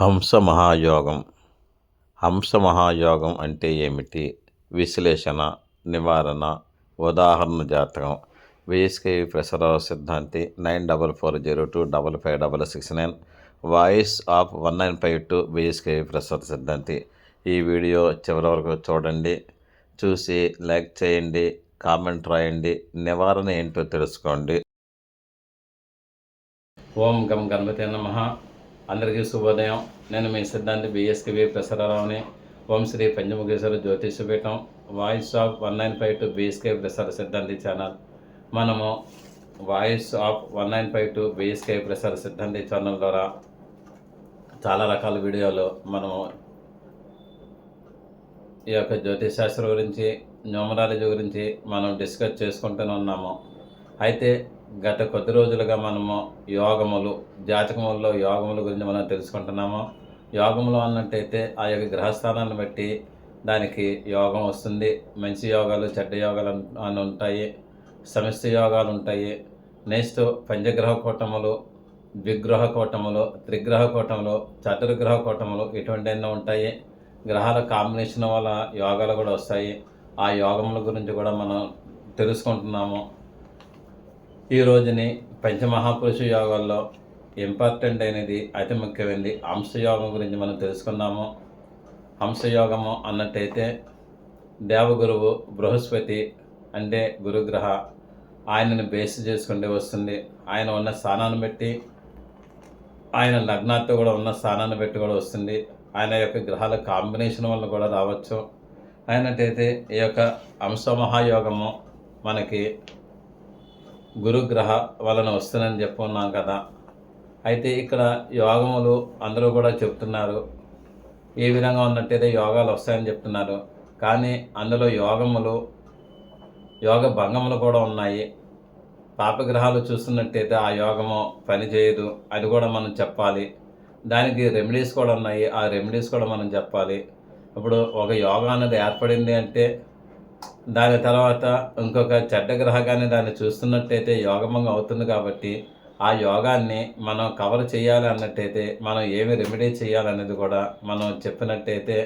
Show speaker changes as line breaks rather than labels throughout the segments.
హంస మహాయోగం హంస మహాయోగం అంటే ఏమిటి? విశ్లేషణ నివారణ ఉదాహరణ జాతకం. విఎస్కే ప్రసరావు సిద్ధాంతి nine double four zero two double five double six nine. Voice of one nine five two VSK ప్రసర సిద్ధాంతి. ఈ వీడియో చివరి వరకు చూడండి. చూసి లైక్ చేయండి కామెంట్ రాయండి నివారణ ఏంటో తెలుసుకోండి. ఓం గం గణపతి నమ. అందరికీ శుభోదయం. నేను మీ సిద్ధాంతి బిఎస్కివి ప్రసరరావుని. ఓం శ్రీ పంచముఖేశ్వర జ్యోతిష పీఠం voice of one nine five two BSK ప్రసార సిద్ధాంతి ఛానల్. మనము voice of one nine five two BSK ప్రసార సిద్ధాంతి ఛానల్ ద్వారా చాలా రకాల వీడియోలు మనము ఈ యొక్క జ్యోతిశాస్త్రం గురించి న్యూమరాలజీ గురించి మనం డిస్కస్ చేసుకుంటూనే ఉన్నాము. అయితే గత కొద్ది రోజులుగా మనము యోగములు జాతకముల్లో యోగముల గురించి మనం తెలుసుకుంటున్నాము. యోగములు అన్నట్టయితే ఆ యొక్క గ్రహస్థానాన్ని బట్టి దానికి యోగం వస్తుంది. మంచి యోగాలు చెడ్డ యోగాలు అని ఉంటాయి. సమస్య యోగాలు ఉంటాయి. నెక్స్ట్ పంచగ్రహ కూటములు ద్విగ్రహ కూటములు త్రిగ్రహ కూటములు చతుర్గ్రహ కూటములు ఇటువంటి ఎన్నో ఉంటాయి. గ్రహాల కాంబినేషన్ వల్ల యోగాలు కూడా వస్తాయి. ఆ యోగముల గురించి కూడా మనం తెలుసుకుంటున్నాము. ఈ రోజుని పంచమహాపురుష యోగాల్లో ఇంపార్టెంట్ అయినది అతి ముఖ్యమైనది హంసయోగం గురించి మనం తెలుసుకున్నాము హంసయోగము అన్నట్టయితే దేవగురువు బృహస్పతి అంటే గురుగ్రహ. ఆయనను బేస్ చేసుకుంటే వస్తుంది. ఆయన ఉన్న స్థానాన్ని బట్టి ఆయన లగ్నాతో కూడా ఉన్న స్థానాన్ని బట్టి కూడా వస్తుంది. ఆయన యొక్క గ్రహాల కాంబినేషన్ వల్ల కూడా రావచ్చు. అయినట్టయితే ఈ యొక్క అంశమహాయోగము మనకి గురుగ్రహ వలన వస్తుందని చెప్పుకున్నాం కదా. అయితే ఇక్కడ యోగములు అందరూ కూడా చెప్తున్నారు. ఏ విధంగా ఉన్నట్టయితే యోగాలు వస్తాయని చెప్తున్నారు. కానీ అందులో యోగములు యోగ భంగములు కూడా ఉన్నాయి. పాపగ్రహాలు చూస్తున్నట్టయితే ఆ యోగము పనిచేయదు. అది కూడా మనం చెప్పాలి. దానికి రెమెడీస్ కూడా ఉన్నాయి. ఆ రెమెడీస్ కూడా మనం చెప్పాలి. ఇప్పుడు ఒక యోగా అనేది ఏర్పడింది అంటే దాని తర్వాత ఇంకొక చెడ్డ గ్రహగాన్ని దాన్ని చూస్తున్నట్టయితే యోగమంగా అవుతుంది కాబట్టి ఆ యోగాన్ని మనం కవర్ చేయాలి అన్నట్టయితే మనం ఏమి రెమెడీ చేయాలనేది కూడా మనం చెప్పినట్టయితే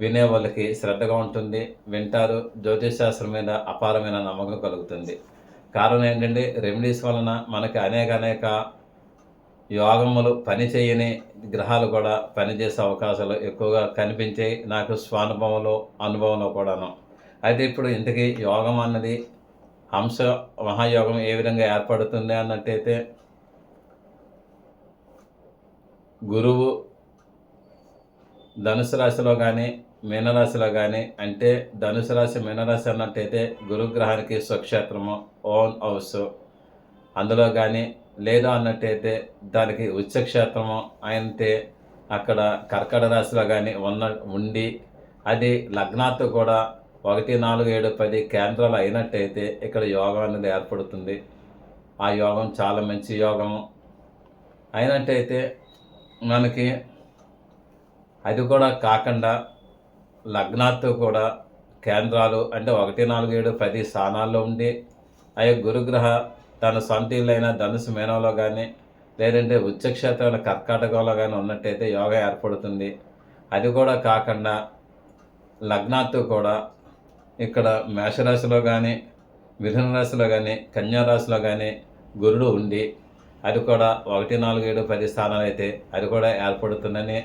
వినే వాళ్ళకి శ్రద్ధగా ఉంటుంది వింటారు. జ్యోతిషశాస్త్రం మీద అపారమైన నమ్మకం కలుగుతుంది. కారణం ఏంటంటే రెమెడీస్ వలన మనకి అనేక అనేక యోగములు పని చేయని గ్రహాలు కూడా పనిచేసే అవకాశాలు ఎక్కువగా కనిపించాయి నాకు స్వానుభవంలో అనుభవంలో కూడాను. అయితే ఇప్పుడు ఇంతకీ యోగం అన్నది హంస మహాయోగం ఏ విధంగా ఏర్పడుతుంది అన్నట్టయితే గురువు ధనుసు రాశిలో కానీ మీనరాశిలో కానీ అంటే ధనుసు రాశి మీనరాశి అన్నట్టయితే గురుగ్రహానికి స్వక్షేత్రము ఓన్ హౌస్ అందులో కానీ లేదా అన్నట్టయితే దానికి ఉచ్చక్షేత్రము అయితే అక్కడ కర్కట రాశిలో కానీ ఉన్న ఉండి అది లగ్నాతో కూడా ఒకటి నాలుగు ఏడు పది కేంద్రాలు అయినట్టయితే ఇక్కడ యోగం అనేది ఏర్పడుతుంది. ఆ యోగం చాలా మంచి యోగం. అయినట్టయితే మనకి అది కూడా కాకుండా లగ్నాతో కూడా కేంద్రాలు అంటే ఒకటి నాలుగు ఏడు పది స్థానాల్లో ఉండి ఆ యొక్క గురుగ్రహ తన సొంత ఇల్లైన ధనుసు మేనంలో కానీ లేదంటే ఉచ్చక్షేత్రమైన కర్కాటకంలో కానీ ఉన్నట్టయితే యోగా ఏర్పడుతుంది. అది కూడా కాకుండా లగ్నాతో కూడా ఇక్కడ మేషరాశిలో కానీ మిథున రాశిలో కానీ కన్యారాశిలో కానీ గురుడు ఉండి అది కూడా ఒకటి నాలుగు ఏడు పది స్థానాలు అయితే అది కూడా ఏర్పడుతుందని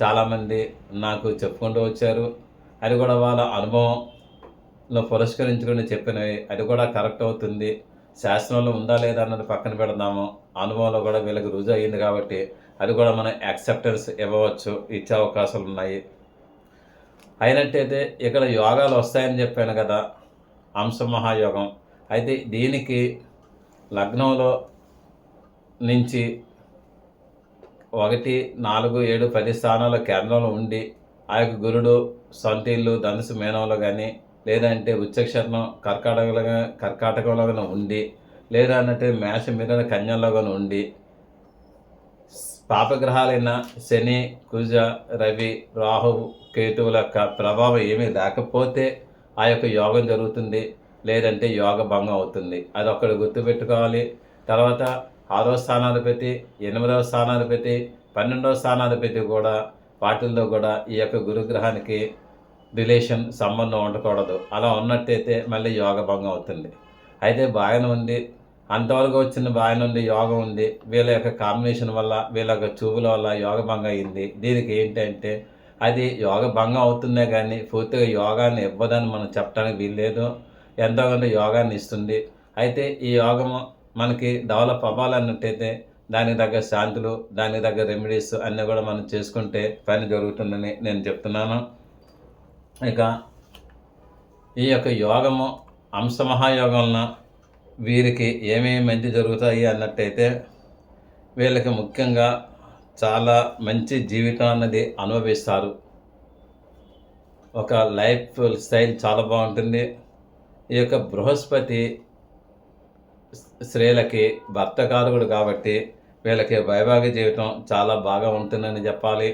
చాలామంది నాకు చెప్పుకుంటూ వచ్చారు. అది కూడా వాళ్ళ అనుభవంలో పురస్కరించుకుని చెప్పినవి అది కూడా కరెక్ట్ అవుతుంది. శాస్త్రంలో ఉందా లేదా అన్నది పక్కన పెడదాము. అనుభవంలో కూడా వీళ్ళకి రుజువు అయ్యింది కాబట్టి అది కూడా మనం యాక్సెప్టెన్స్ ఇవ్వవచ్చు ఇచ్చే అవకాశాలు ఉన్నాయి. అయినట్టయితే ఇక్కడ యోగాలు వస్తాయని చెప్పాను కదా అంశ మహాయోగం. అయితే దీనికి లగ్నంలో నుంచి ఒకటి నాలుగు ఏడు పది స్థానాల కేంద్రంలో ఉండి ఆ యొక్క గురుడు సొంత ఇల్లు ధనుసు మేనంలో కానీ లేదంటే ఉచ్చక్షరణం కర్కాటకలో కర్కాటకంలో కానీ ఉండి లేదా అన్నట్టు మేష మీద కన్యంలో కానీ ఉండి పాపగ్రహాలైన శని కుజ రవి రాహు కేతువుల యొక్క ప్రభావం ఏమీ లేకపోతే ఆ యొక్క యోగం జరుగుతుంది. లేదంటే యోగ భంగం అవుతుంది. అది ఒకటి గుర్తుపెట్టుకోవాలి. తర్వాత ఆరో స్థానాధిపతి ఎనిమిదవ స్థానాధిపతి పన్నెండవ స్థానాధిపతి కూడా వాటిల్లో కూడా ఈ యొక్క గురుగ్రహానికి రిలేషన్ సంబంధం ఉండకూడదు. అలా ఉన్నట్టయితే మళ్ళీ యోగ భంగం అవుతుంది. అయితే బాగానే ఉంది. అంతవరకు వచ్చిన బాగా నుండి యోగం ఉంది. వీళ్ళ యొక్క కాంబినేషన్ వల్ల వీళ్ళ యొక్క చూపుల వల్ల యోగ భంగం అయింది. దీనికి ఏంటంటే అది యోగ భంగం అవుతుందే కానీ పూర్తిగా యోగాన్ని ఇవ్వదని మనం చెప్పడానికి వీల్లేదు. ఎంతో కొంత యోగాన్ని ఇస్తుంది. అయితే ఈ యోగము మనకి డెవలప్ అవ్వాలన్నట్టయితే దానికి తగ్గ శాంతులు దానికి తగ్గ రెమెడీస్ అన్నీ కూడా మనం చేసుకుంటే పని జరుగుతుందని నేను చెప్తున్నాను. ఇక ఈ యొక్క యోగము అంశ మహాయోగంలో వీరికి ఏమేమి మంచి జరుగుతాయి అన్నట్టయితే వీళ్ళకి ముఖ్యంగా చాలా మంచి జీవితం అన్నది అనుభవిస్తారు. ఒక లైఫ్ స్టైల్ చాలా బాగుంటుంది. ఈ యొక్క బృహస్పతి స్త్రీలకి భర్తకారకుడు కాబట్టి వీళ్ళకి వైభాగ జీవితం చాలా బాగా ఉంటుందని చెప్పాలి.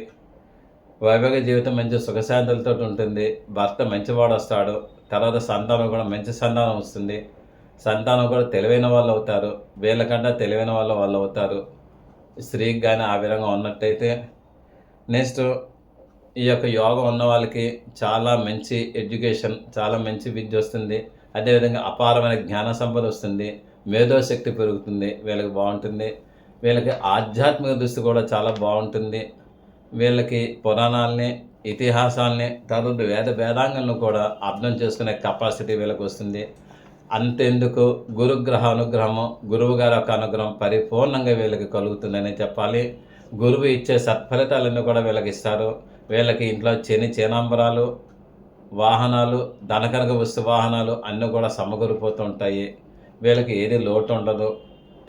వైభాగ జీవితం మంచి సుఖశాంతులతో ఉంటుంది. భర్త మంచివాడు వస్తాడు తర్వాత సంతానం కూడా మంచి సంతానం వస్తుంది. సంతానం కూడా తెలివైన వాళ్ళు అవుతారు వీళ్ళకంటే తెలివైన వాళ్ళు వాళ్ళు అవుతారు. స్త్రీకి కానీ ఆ విధంగా ఉన్నట్టయితే నెక్స్ట్ ఈ యొక్క యోగం ఉన్న వాళ్ళకి చాలా మంచి ఎడ్యుకేషన్ చాలా మంచి విద్య వస్తుంది. అదేవిధంగా అపారమైన జ్ఞాన సంపద వస్తుంది. మేధోశక్తి పెరుగుతుంది వీళ్ళకి బాగుంటుంది. వీళ్ళకి ఆధ్యాత్మిక దృష్టి కూడా చాలా బాగుంటుంది. వీళ్ళకి పురాణాలని ఇతిహాసాలని తర్వాత వేద వేదాంగాలను కూడా అర్థం చేసుకునే కెపాసిటీ వీళ్ళకి వస్తుంది. అంతెందుకు గురుగ్రహ అనుగ్రహము గురువు గారి యొక్క అనుగ్రహం పరిపూర్ణంగా వీళ్ళకి కలుగుతుందని చెప్పాలి. గురువు ఇచ్చే సత్ఫలితాలన్నీ కూడా వీళ్ళకి ఇస్తారు. వీళ్ళకి ఇంట్లో చెని చేనాంబరాలు వాహనాలు ధనకనక వస్తు వాహనాలు అన్నీ కూడా సమకూరిపోతూ ఉంటాయి వీళ్ళకి ఏది లోటు ఉండదు.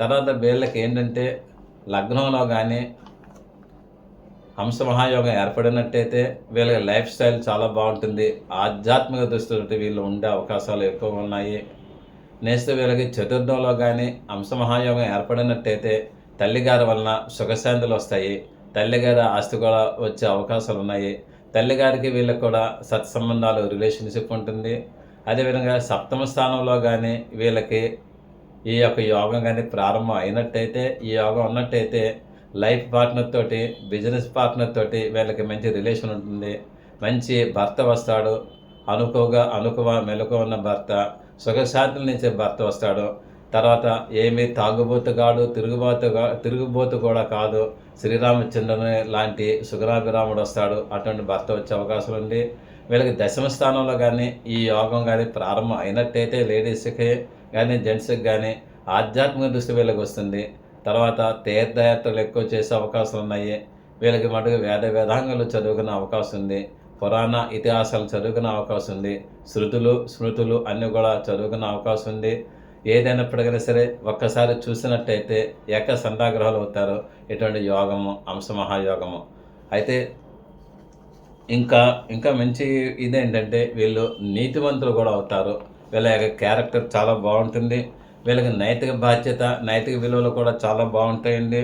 తర్వాత వీళ్ళకి ఏంటంటే లగ్నంలో కానీ హంస మహాయోగం ఏర్పడినట్టయితే వీళ్ళకి లైఫ్ స్టైల్ చాలా బాగుంటుంది. ఆధ్యాత్మిక దృష్టితో వీళ్ళు ఉండే అవకాశాలు ఎక్కువ ఉన్నాయి. నెక్స్ట్ వీళ్ళకి చతుర్థంలో కానీ అంశమహాయోగం ఏర్పడినట్టయితే తల్లిగారి వలన సుఖశాంతులు వస్తాయి. తల్లిగారి ఆస్తి కూడా వచ్చే అవకాశాలు ఉన్నాయి. తల్లిగారికి వీళ్ళకి కూడా సత్సంబంధాలు రిలేషన్షిప్ ఉంటుంది. అదేవిధంగా సప్తమ స్థానంలో కానీ వీళ్ళకి ఈ యొక్క యోగం కానీ ప్రారంభం అయినట్టయితే ఈ యోగం ఉన్నట్టయితే లైఫ్ పార్ట్నర్ తోటి బిజినెస్ పార్ట్నర్ తోటి వీళ్ళకి మంచి రిలేషన్ ఉంటుంది. మంచి భర్త వస్తాడు. అనుకోగా అనుకువ మెలకు ఉన్న భర్త సుఖశాంతుల నుంచి భర్త వస్తాడు. తర్వాత ఏమి తాగుబోతుగాడు తిరుగుబోతుగా తిరుగుబోతు కూడా కాదు. శ్రీరామచంద్రుని లాంటి సుఖరాభిరాముడు వస్తాడు. అటువంటి భర్త వచ్చే అవకాశం ఉంది. వీళ్ళకి దశమ స్థానంలో కానీ ఈ యోగం కానీ ప్రారంభం అయినట్టయితే లేడీస్కి కానీ జెంట్స్కి కానీ ఆధ్యాత్మిక దృష్టి వీళ్ళకి వస్తుంది. తర్వాత తీర్థయాత్రలు ఎక్కువ చేసే అవకాశాలు ఉన్నాయి. వీళ్ళకి మటుకు వేద వేదాంగాలు చదువుకునే అవకాశం ఉంది. పురాణ ఇతిహాసాలు చదువుకునే అవకాశం ఉంది. శృతులు స్మృతులు అన్నీ కూడా చదువుకునే అవకాశం ఉంది. ఏదైనప్పటికైనా సరే ఒక్కసారి చూసినట్టయితే ఏక సంతాగ్రహాలు అవుతారు. ఇటువంటి యోగము అంశ మహాయోగము అయితే ఇంకా ఇంకా మంచి ఇదేంటంటే వీళ్ళు నీతివంతులు కూడా అవుతారు. వీళ్ళ యొక్క క్యారెక్టర్ చాలా బాగుంటుంది. వీళ్ళకి నైతిక బాధ్యత నైతిక విలువలు కూడా చాలా బాగుంటాయండి.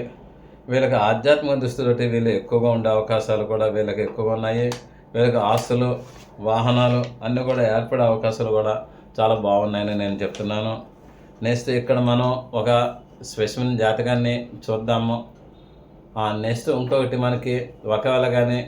వీళ్ళకి ఆధ్యాత్మిక దుస్తులతో వీళ్ళు ఎక్కువగా ఉండే అవకాశాలు కూడా వీళ్ళకి ఎక్కువగా ఉన్నాయి. వీళ్ళకి ఆస్తులు వాహనాలు అన్నీ కూడా ఏర్పడే అవకాశాలు కూడా చాలా బాగున్నాయని నేను చెప్తున్నాను. నెక్స్ట్ ఇక్కడ మనం ఒక స్పెషల్ జాతకాన్ని చూద్దాము. నెక్స్ట్ ఇంకొకటి మనకి ఒకవేళ కానీ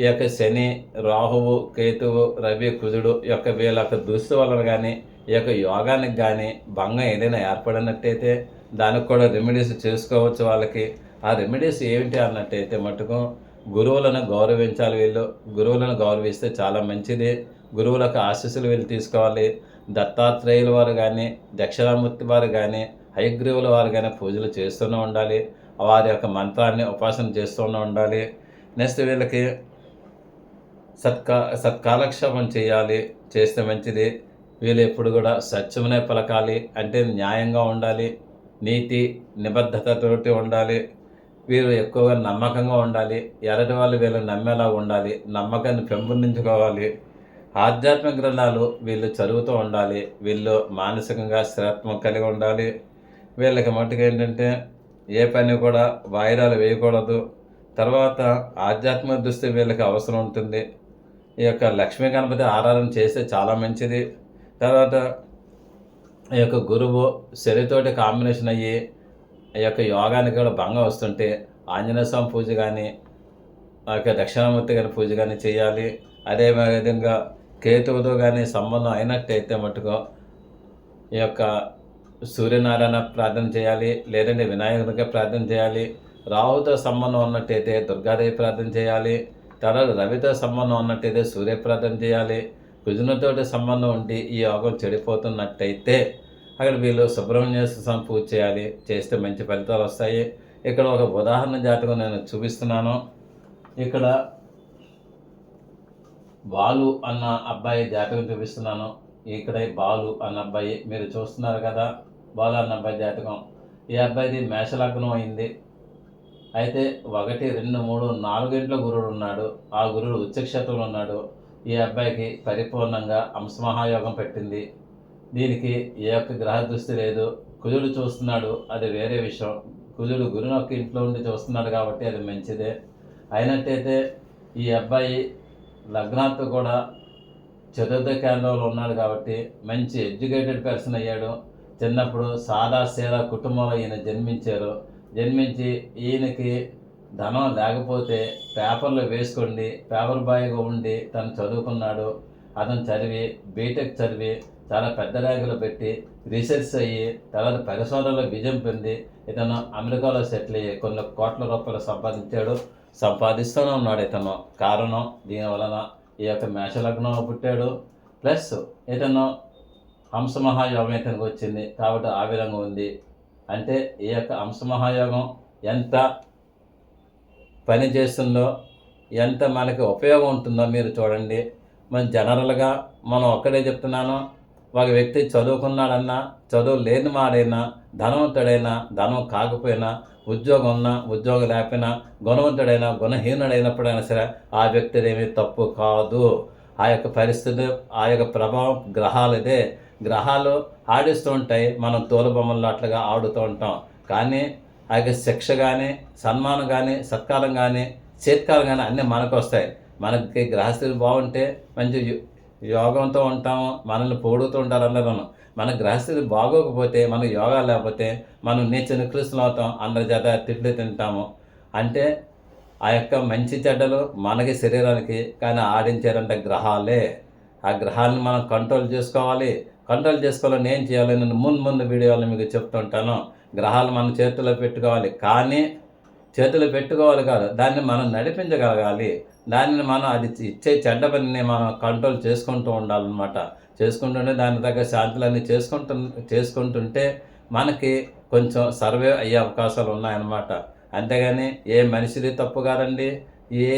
ఈ యొక్క శని రాహువు కేతువు రవి కుజుడు యొక్క వీళ్ళ యొక్క దుస్తు వలన కానీ ఈ యొక్క యోగానికి కానీ భంగం ఏదైనా ఏర్పడినట్టయితే దానికి కూడా రెమెడీస్ చేసుకోవచ్చు వాళ్ళకి. ఆ రెమెడీస్ ఏమిటి అన్నట్టయితే మటుకు గురువులను గౌరవించాలి వీళ్ళు. గురువులను గౌరవిస్తే చాలా మంచిది. గురువులకు ఆశీస్సులు వీళ్ళు తీసుకోవాలి. దత్తాత్రేయుల వారు కానీ దక్షిణామూర్తి వారు కానీ హయగ్రీవుల వారు కానీ పూజలు చేస్తూనే ఉండాలి. వారి యొక్క మంత్రాన్ని ఉపాసన చేస్తూనే ఉండాలి. నెక్స్ట్ వీళ్ళకి సత్కా సత్కాలక్షేపం చేయాలి. చేస్తే మంచిది. వీళ్ళు ఎప్పుడు కూడా సత్యమునే పలకాలి. అంటే న్యాయంగా ఉండాలి. నీతి నిబద్ధతతోటి ఉండాలి. వీరు ఎక్కువగా నమ్మకంగా ఉండాలి. ఎరటి వాళ్ళు వీళ్ళని నమ్మేలా ఉండాలి. నమ్మకాన్ని పెంపొందించుకోవాలి. ఆధ్యాత్మిక గ్రంథాలు వీళ్ళు చదువుతూ ఉండాలి. వీళ్ళు మానసికంగా స్థిరత్వం కలిగి ఉండాలి. వీళ్ళకి మట్టుకు ఏంటంటే ఏ పని కూడా వాయిదాలు వేయకూడదు. తర్వాత ఆధ్యాత్మిక దృష్టి వీళ్ళకి అవసరం ఉంటుంది. ఈ యొక్క లక్ష్మీ గణపతి ఆరాధన చేస్తే చాలా మంచిది. తర్వాత ఈ యొక్క గురువు శనితోటి కాంబినేషన్ అయ్యి యొక్క యోగానికి కూడా భంగం వస్తుంటే ఆంజనేయ స్వామి పూజ కానీ ఆ యొక్క దక్షిణామూర్తి గారి పూజ కానీ చేయాలి. అదే విధంగా కేతువుతో కానీ సంబంధం అయినట్టయితే మటుకు ఈ యొక్క సూర్యనారాయణ ప్రార్థన చేయాలి లేదంటే వినాయకునికి ప్రార్థన చేయాలి రావుతో సంబంధం ఉన్నట్టయితే దుర్గాదేవి ప్రార్థన చేయాలి తర్వాత రవితో సంబంధం ఉన్నట్టయితే సూర్య ప్రార్థన చేయాలి కుజునతోటి సంబంధం ఉండి ఈ యోగం చెడిపోతున్నట్టయితే అక్కడ వీళ్ళు సుబ్రహ్మణ్య స్వామి పూజ చేయాలి చేస్తే మంచి ఫలితాలు వస్తాయి. ఇక్కడ ఒక ఉదాహరణ జాతకం నేను చూపిస్తున్నాను. ఇక్కడ బాలు అన్న అబ్బాయి జాతకం చూపిస్తున్నాను. ఇక్కడ బాలు అన్న అబ్బాయి మీరు చూస్తున్నారు కదా బాలు అన్న అబ్బాయి జాతకం. ఈ అబ్బాయిది మేషలగ్నం అయింది. అయితే ఒకటి రెండు మూడు నాలుగు ఇంట్లో గురుడు ఉన్నాడు. ఆ గురుడు ఉచ్చక్షేత్రంలో ఉన్నాడు. ఈ అబ్బాయికి పరిపూర్ణంగా అంశమహాయోగం పెట్టింది. దీనికి ఏ యొక్క గ్రహ దృష్టి లేదు. కుజుడు చూస్తున్నాడు అది వేరే విషయం. కుజుడు గురుని యొక్క ఇంట్లో ఉండి చూస్తున్నాడు కాబట్టి అది మంచిదే. అయినట్టయితే ఈ అబ్బాయి లగ్నాత్తు కూడా చతుర్థ కేంద్రంలో ఉన్నాడు కాబట్టి మంచి ఎడ్యుకేటెడ్ పర్సన్ అయ్యాడు. చిన్నప్పుడు సాదా సేదా కుటుంబంలో ఈయన జన్మించారు. జన్మించి ఈయనకి ధనం లేకపోతే పేపర్లు వేసుకోండి పేపర్ బాయ్గా ఉండి తను చదువుకున్నాడు. అతను చదివి బీటెక్ చదివి చాలా పెద్ద ర్యాంకులు పెట్టి రీసెర్చ్ అయ్యి తర్వాత పరిశోధనలో విజయం పొంది ఇతను అమెరికాలో సెటిల్ అయ్యి కొన్ని కోట్ల రూపాయలు సంపాదించాడు సంపాదిస్తూనే ఉన్నాడు ఇతను. కారణం దీని వలన ఈ యొక్క మేషలగ్నం పుట్టాడు. ప్లస్ ఇతను హంసమహాయోగం ఇతనికి వచ్చింది కాబట్టి ఆ విధంగా ఉంది. అంటే ఈ యొక్క హంసమహాయోగం ఎంత పని చేస్తుందో ఎంత మనకి ఉపయోగం ఉంటుందో మీరు చూడండి. మనం జనరల్గా మనం ఒక్కడే చెప్తున్నాను ఒక వ్యక్తి చదువుకున్నాడన్నా చదువు లేని వాడైనా ధనవంతుడైనా ధనం కాకపోయినా ఉద్యోగం ఉన్నా ఉద్యోగం లేకపోయినా గుణవంతుడైనా గుణహీనుడైనప్పుడైనా సరే ఆ వ్యక్తిదేమీ తప్పు కాదు. ఆ యొక్క పరిస్థితి ఆ యొక్క ప్రభావం గ్రహాలదే గ్రహాలు ఆడిస్తూ ఉంటాయి మనం తోలుబొమ్మల్లో అట్లుగా ఆడుతూ ఉంటాం. కానీ ఆ యొక్క శిక్ష కానీ సన్మానం కానీ సత్కారం కానీ చేత్కారం కానీ అన్నీ మనకు వస్తాయి మనకి గ్రహస్థితి బాగుంటే మంచి యోగంతో ఉంటాము మనల్ని పొగుడుతూ ఉంటారు అందరూ మన గ్రహస్థితి బాగోకపోతే మనకు యోగా లేకపోతే మనం నీచ నికృష్టులు అవుతాం అందరి చేత తిట్లు తింటాము. అంటే ఆ యొక్క మంచి చెడ్డలు మనకి శరీరానికి కానీ ఆడించారంటే గ్రహాలే. ఆ గ్రహాలను మనం కంట్రోల్ చేసుకోవాలి. కంట్రోల్ చేసుకోవాలని ఏం చేయాలి? నేను ముందు ముందు వీడియోలో మీకు చెప్తుంటాను. గ్రహాలు మన చేతిలో పెట్టుకోవాలి. కానీ చేతులు పెట్టుకోవాలి కాదు దాన్ని మనం నడిపించగలగాలి. దానిని మనం అది ఇచ్చే చెడ్డ పనిని మనం కంట్రోల్ చేసుకుంటూ ఉండాలన్నమాట. చేసుకుంటుంటే దాని తగ్గ శాంతులన్నీ చేసుకుంటు చేసుకుంటుంటే మనకి కొంచెం సర్వే అయ్యే అవకాశాలు ఉన్నాయన్నమాట. అంతేగాని ఏ మనిషిది తప్పు కాదండి ఏ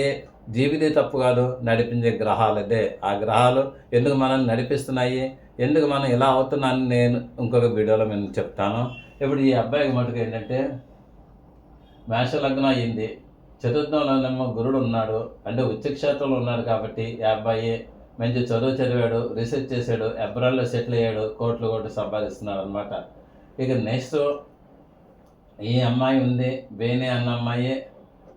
జీవిది తప్పు కాదు నడిపించే గ్రహాలదే ఆ గ్రహాలు ఎందుకు మనల్ని నడిపిస్తున్నాయి ఎందుకు మనం ఇలా అవుతున్నాను నేను ఇంకొక వీడియోలో నేను చెప్తాను. ఇప్పుడు ఈ అబ్బాయికి మటుకు ఏంటంటే మేషలగ్నం అయ్యింది. చతుర్థంలోనేమో గురుడు ఉన్నాడు. అంటే ఉచ్చక్షేత్రంలో ఉన్నాడు కాబట్టి ఈ అబ్బాయి మంచి చదువు చదివాడు రీసెర్చ్ చేశాడు ఎబ్రాల్లో సెటిల్ అయ్యాడు కోట్లు కోట్లు సంపాదిస్తున్నాడు అనమాట ఇక నెక్స్ట్ ఈ అమ్మాయి ఉంది బేనే అన్న అమ్మాయి.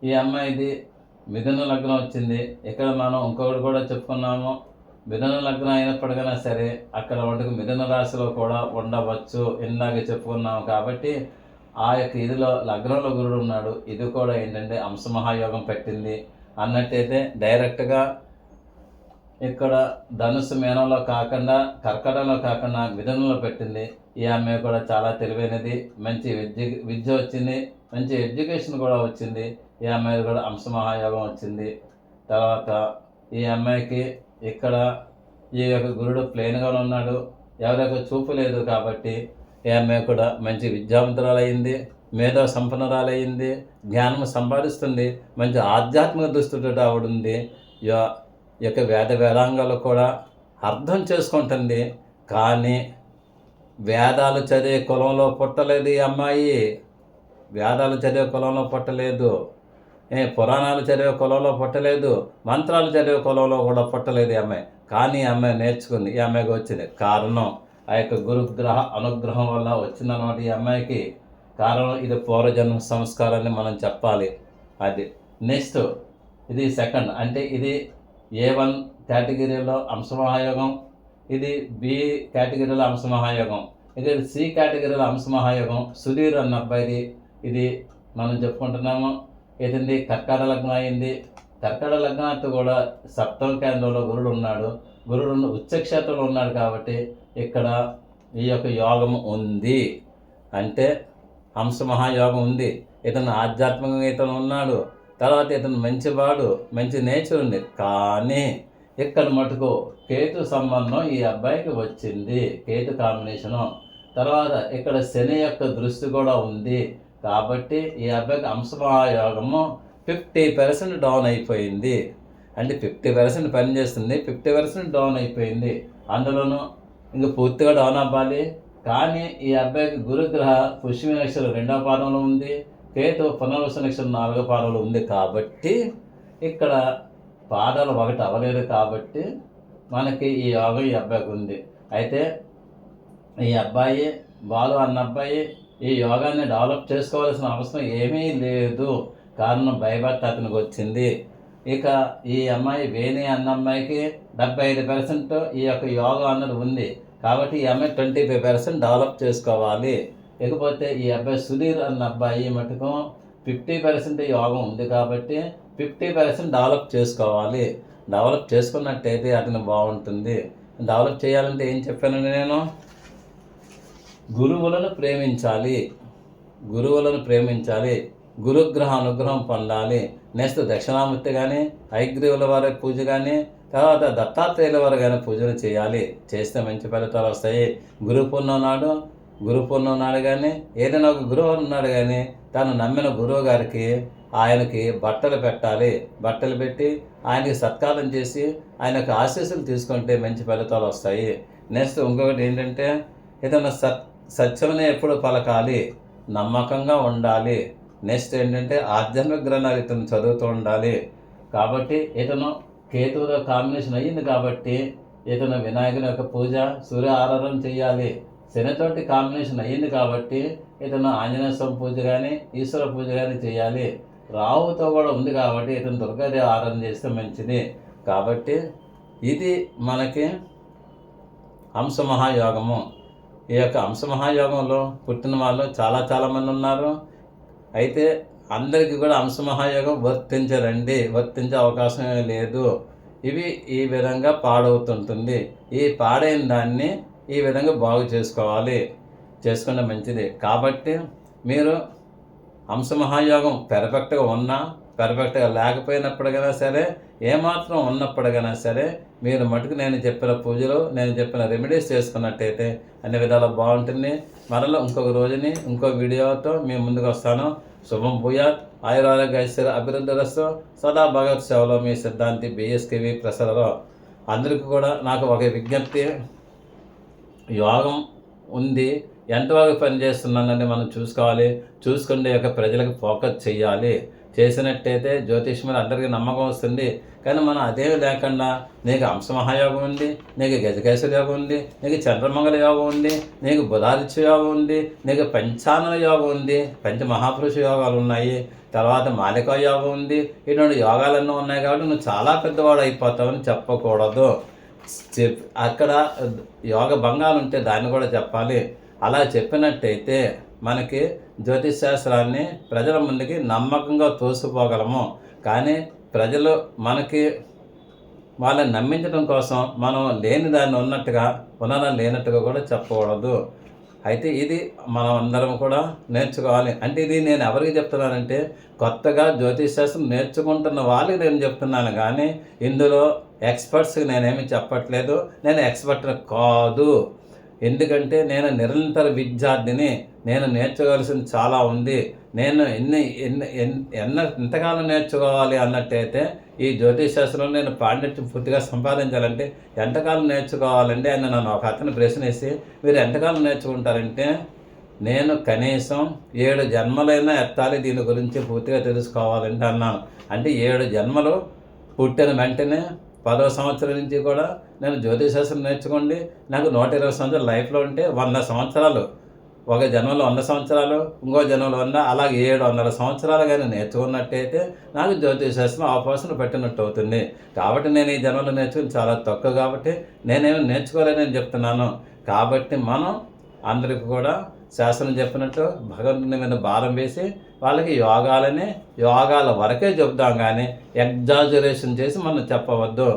ఈ అమ్మాయిది మిథున లగ్నం వచ్చింది. ఇక్కడ మనం ఇంకొకటి కూడా చెప్పుకున్నాము. మిథున లగ్నం అయినప్పటికైనా సరే అక్కడ వంటకు మిథున రాశిలో కూడా ఉండవచ్చు. ఇందాక చెప్పుకున్నాము కాబట్టి ఆ యొక్క ఇదిలో లగ్నంలో గురుడు ఉన్నాడు. ఇది కూడా ఏంటంటే అంశమహాయోగం పెట్టింది. అన్నట్టయితే డైరెక్ట్గా ఇక్కడ ధనుసు మేనంలో కాకుండా కర్కటంలో కాకుండా మిథునంలో పెట్టింది. ఈ అమ్మాయి కూడా చాలా తెలివైనది. మంచి విద్య విద్య వచ్చింది. మంచి ఎడ్యుకేషన్ కూడా వచ్చింది. ఈ అమ్మాయి కూడా అంశమహాయోగం వచ్చింది. తర్వాత ఈ అమ్మాయికి ఇక్కడ ఈ యొక్క గురుడు ప్లెయిన్గా ఉన్నాడు. ఎవరికి చూపు లేదు కాబట్టి ఈ అమ్మాయి కూడా మంచి విద్యావంతురాలయ్యింది మేధో సంపన్నురాలయ్యింది జ్ఞానం సంపాదిస్తుంది మంచి ఆధ్యాత్మిక దుస్తుడు ఆవిడుంది. యొక్క వేద వేదాంగాలు కూడా అర్థం చేసుకుంటుంది. కానీ వేదాలు చదివే కులంలో పుట్టలేదు ఈ అమ్మాయి. వేదాలు చదివే కులంలో పుట్టలేదు. ఏ పురాణాలు చదివే కులంలో పుట్టలేదు. మంత్రాలు చదివే కులంలో కూడా పుట్టలేదు ఈ అమ్మాయి. కానీ ఈ అమ్మాయి నేర్చుకుంది. ఈ అమ్మాయికి వచ్చింది కారణం ఆ యొక్క గురుగ్రహ అనుగ్రహం వల్ల వచ్చిందన్నమాట ఈ అమ్మాయికి కారణం ఇది పూర్వజన్మ సంస్కారాన్ని మనం చెప్పాలి. అది నెక్స్ట్ ఇది సెకండ్ అంటే ఇది ఏ వన్ కేటగిరీలో అంశమహాయోగం ఇది బి కేటగిరీలో అంశమహాయోగం ఇది సి కేటగిరీలో అంశమహాయోగం. సుధీర్ అన్న అబ్బాయిది ఇది మనం చెప్పుకుంటున్నాము. ఏదండి కర్కాట లగ్నం అయింది. కర్కాట లగ్నానికి కూడా సప్తమ కేంద్రంలో గురుడు ఉన్నాడు. గురుడు ఉన్న ఉచ్చక్షేత్రంలో ఉన్నాడు కాబట్టి ఇక్కడ ఈ యొక్క యోగం ఉంది. అంటే హంస మహాయోగం ఉంది. ఇతను ఆధ్యాత్మికంగా ఇతను ఉన్నాడు. తర్వాత ఇతను మంచివాడు మంచి నేచర్ ఉంది. కానీ ఇక్కడ మటుకు కేతు సంబంధం ఈ అబ్బాయికి వచ్చింది. కేతు కాంబినేషను తర్వాత ఇక్కడ శని యొక్క దృష్టి కూడా ఉంది. కాబట్టి ఈ అబ్బాయికి అంశమహాయోగము ఫిఫ్టీ పర్సెంట్ డౌన్ అయిపోయింది. అంటే ఫిఫ్టీ పర్సెంట్ పనిచేస్తుంది. ఫిఫ్టీ పర్సెంట్ డౌన్ అయిపోయింది. అందులోనూ ఇంక పూర్తిగా డౌన్ అవ్వాలి. కానీ ఈ అబ్బాయికి గురుగ్రహ పుష్మి నక్షత్రం రెండవ పాదంలో ఉంది. కేతు పునర్వస నక్షత్రం నాలుగో పాదంలో ఉంది కాబట్టి ఇక్కడ పాదాలు ఒకటి అవ్వలేదు కాబట్టి మనకి ఈ యోగం ఈ అబ్బాయికి ఉంది. అయితే ఈ అబ్బాయి బాలు అన్న అబ్బాయి ఈ యోగాన్ని డెవలప్ చేసుకోవాల్సిన అవసరం ఏమీ లేదు. కారణం భయభక్తి అతనికి వచ్చింది. ఇక ఈ అమ్మాయి వేణి అన్న అమ్మాయికి డెబ్బై ఐదు పర్సెంట్ ఈ యొక్క యోగా అన్నది ఉంది. కాబట్టి ఈ అమ్మాయి ట్వంటీ ఫైవ్ పర్సెంట్ డెవలప్ చేసుకోవాలి. ఇకపోతే ఈ అబ్బాయి సుధీర్ అన్న అబ్బాయి మటుకు ఫిఫ్టీ పర్సెంట్ యోగం ఉంది కాబట్టి ఫిఫ్టీ పర్సెంట్ డెవలప్ చేసుకోవాలి. డెవలప్ చేసుకున్నట్టయితే అతను బాగుంటుంది. డెవలప్ చేయాలంటే ఏం చెప్పానండి నేను? గురువులను ప్రేమించాలి. గురువులను ప్రేమించాలి. గురుగ్రహ అనుగ్రహం పొందాలి. నెక్స్ట్ దక్షిణామూర్తి కానీ ఐగ్రీవుల వారి పూజ కానీ తర్వాత దత్తాత్రేయుల వారు కానీ పూజలు చేయాలి. చేస్తే మంచి ఫలితాలు వస్తాయి. గురు పూర్ణం నాడు గురు పూర్ణం నాడు కానీ ఏదైనా ఒక గురువు ఉన్నాడు కానీ తను నమ్మిన గురువు గారికి ఆయనకి బట్టలు పెట్టాలి. బట్టలు పెట్టి ఆయనకి సత్కారం చేసి ఆయనకు ఆశీస్సులు తీసుకుంటే మంచి ఫలితాలు వస్తాయి. నెక్స్ట్ ఇంకొకటి ఏంటంటే ఏదైనా సత్ సత్యమనే ఎప్పుడు పలకాలి. నమ్మకంగా ఉండాలి. నెక్స్ట్ ఏంటంటే ఆధ్యాత్మిక గ్రంథాలు ఇతను చదువుతూ ఉండాలి. కాబట్టి ఇతను కేతువుతో కాంబినేషన్ అయ్యింది కాబట్టి ఇతను వినాయకుని యొక్క పూజ సూర్య ఆరాధన చేయాలి. శనితోటి కాంబినేషన్ అయ్యింది కాబట్టి ఇతను ఆంజనేయ స్వామి పూజ కానీ ఈశ్వర పూజ కానీ చేయాలి. రావుతో కూడా ఉంది కాబట్టి ఇతను దుర్గాదేవి ఆరాధన చేస్తే మంచిది. కాబట్టి ఇది మనకి హంస మహాయోగము ఈ యొక్క హంస మహాయోగంలో పుట్టిన వాళ్ళు చాలా చాలామంది ఉన్నారు. అయితే అందరికీ కూడా అంశమహాయోగం వర్తించరండి వర్తించే అవకాశం లేదు. ఇవి ఈ విధంగా పాడవుతుంటుంది. ఈ పాడైన దాన్ని ఈ విధంగా బాగు చేసుకోవాలి. చేసుకుంటే మంచిది. కాబట్టి మీరు అంశమహాయోగం పెర్ఫెక్ట్గా ఉన్నా పర్ఫెక్ట్గా లేకపోయినప్పటికైనా సరే ఏమాత్రం ఉన్నప్పటికైనా సరే మీరు మటుకు నేను చెప్పిన పూజలు నేను చెప్పిన రెమెడీస్ చేసుకున్నట్టయితే అన్ని విధాలు బాగుంటుంది. మరలా ఇంకొక రోజుని ఇంకో వీడియోతో మేము ముందుకు వస్తాను. శుభం భూయాత్. ఆయురారోగ్య ఐశ్వర్య అభివృద్ధి రసం సదా భగవత్ సేవలో మీ సిద్ధాంతి బిఎస్కేవి ప్రసారరావు అందరికీ కూడా నాకు ఒక విజ్ఞప్తి. యోగం ఉంది. ఎంతవరకు పనిచేస్తున్నానని మనం చూసుకోవాలి. చూసుకుంటే యొక్క ప్రజలకు ఫోకస్ చేయాలి. చేసినట్టయితే జ్యోతిష్ మీద అందరికీ నమ్మకం వస్తుంది. కానీ మనం అదేమి లేకుండా నీకు అంశమహాయోగం ఉంది నీకు గజకేశ్వర యోగం ఉంది నీకు చంద్రమంగళ యోగం ఉంది నీకు బుధాదిత్య యోగం ఉంది నీకు పంచానన యోగం ఉంది పంచ మహాపురుష యోగాలు ఉన్నాయి తర్వాత మాలికా యోగం ఉంది ఇటువంటి యోగాలన్నీ ఉన్నాయి కాబట్టి నువ్వు చాలా పెద్దవాడు అయిపోతావని చెప్పకూడదు. చెప్ అక్కడ యోగ భంగాలు ఉంటే దాన్ని కూడా చెప్పాలి. అలా చెప్పినట్టయితే మనకి జ్యోతిష్ శాస్త్రాన్ని ప్రజల ముందుకి నమ్మకంగా తోసిపోగలము. కానీ ప్రజలు మనకి వాళ్ళని నమ్మించడం కోసం మనం లేని దాన్ని ఉన్నట్టుగా ఉన్నదాన్ని లేనట్టుగా కూడా చెప్పకూడదు. అయితే ఇది మనం అందరం కూడా నేర్చుకోవాలి. అంటే ఇది నేను ఎవరికి చెప్తున్నానంటే కొత్తగా జ్యోతిష్ శాస్త్రం నేర్చుకుంటున్న వాళ్ళకి నేను చెప్తున్నాను. కానీ ఇందులో ఎక్స్పర్ట్స్కి నేనేమి చెప్పట్లేదు. నేను ఎక్స్పర్ట్ కాదు. ఎందుకంటే నేను నిరంతర విద్యార్థిని నేను నేర్చుకోవాల్సింది చాలా ఉంది. నేను ఎన్ని ఎన్ని ఎన్న ఎంతకాలం నేర్చుకోవాలి అన్నట్టయితే ఈ జ్యోతిష్ శాస్త్రంలో నేను పాండిత్యం పూర్తిగా సంపాదించాలంటే ఎంతకాలం నేర్చుకోవాలంటే ఆయన నన్ను ఒక అతను ప్రశ్నేసి మీరు ఎంతకాలం నేర్చుకుంటారంటే నేను కనీసం ఏడు జన్మలైనా ఎత్తాలి దీని గురించి పూర్తిగా తెలుసుకోవాలంటే అన్నాను. అంటే ఏడు జన్మలు పుట్టిన వెంటనే పదో సంవత్సరం నుంచి కూడా నేను జ్యోతిశాస్త్రం నేర్చుకోండి. నాకు నూట ఇరవై సంవత్సరాలు లైఫ్లో ఉంటే వంద సంవత్సరాలు ఒక జన్మలో వంద సంవత్సరాలు ఇంకో జన్మలో వంద అలాగే ఏడు వందల సంవత్సరాలు కానీ నేర్చుకున్నట్టయితే నాకు జ్యోతిశాస్త్రం అవకాశం పెట్టినట్టు అవుతుంది. కాబట్టి నేను ఈ జన్మలో నేర్చుకుని చాలా తక్కువ కాబట్టి నేనేమి నేర్చుకోలేనని చెప్తున్నాను. కాబట్టి మనం అందరికి కూడా శాసనం చెప్పినట్టు భగవంతుని మీద భారం వేసి వాళ్ళకి యోగాలనే యోగాల వరకే చెప్దాం కానీ ఎగ్జాజురేషన్ చేసి మనం చెప్పవద్దు.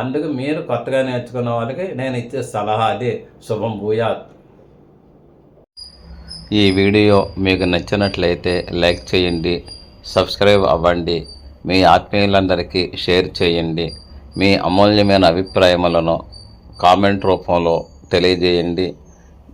అందుకు మీరు కొత్తగా నేర్చుకున్న వాళ్ళకి నేను ఇచ్చే సలహా అది. శుభం భూయాత్.
ఈ వీడియో మీకు నచ్చినట్లయితే లైక్ చేయండి సబ్స్క్రైబ్ అవ్వండి మీ ఆత్మీయులందరికీ షేర్ చేయండి మీ అమూల్యమైన అభిప్రాయములను కామెంట్ రూపంలో తెలియజేయండి.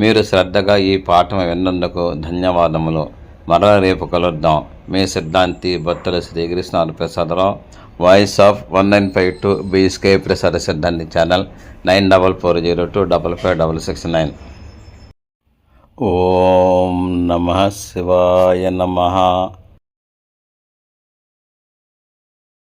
మీరు శ్రద్ధగా ఈ పాఠం విన్నందుకు ధన్యవాదములు. మరల రేపు కలుద్దాం. మీ సిద్ధాంతి భక్తుల Srikrishna Prasadarao voice of one nine five two BSK ప్రసాద సిద్ధాంతి channel nine double four zero two double five double six nine ఓం నమ శివాయ నమ.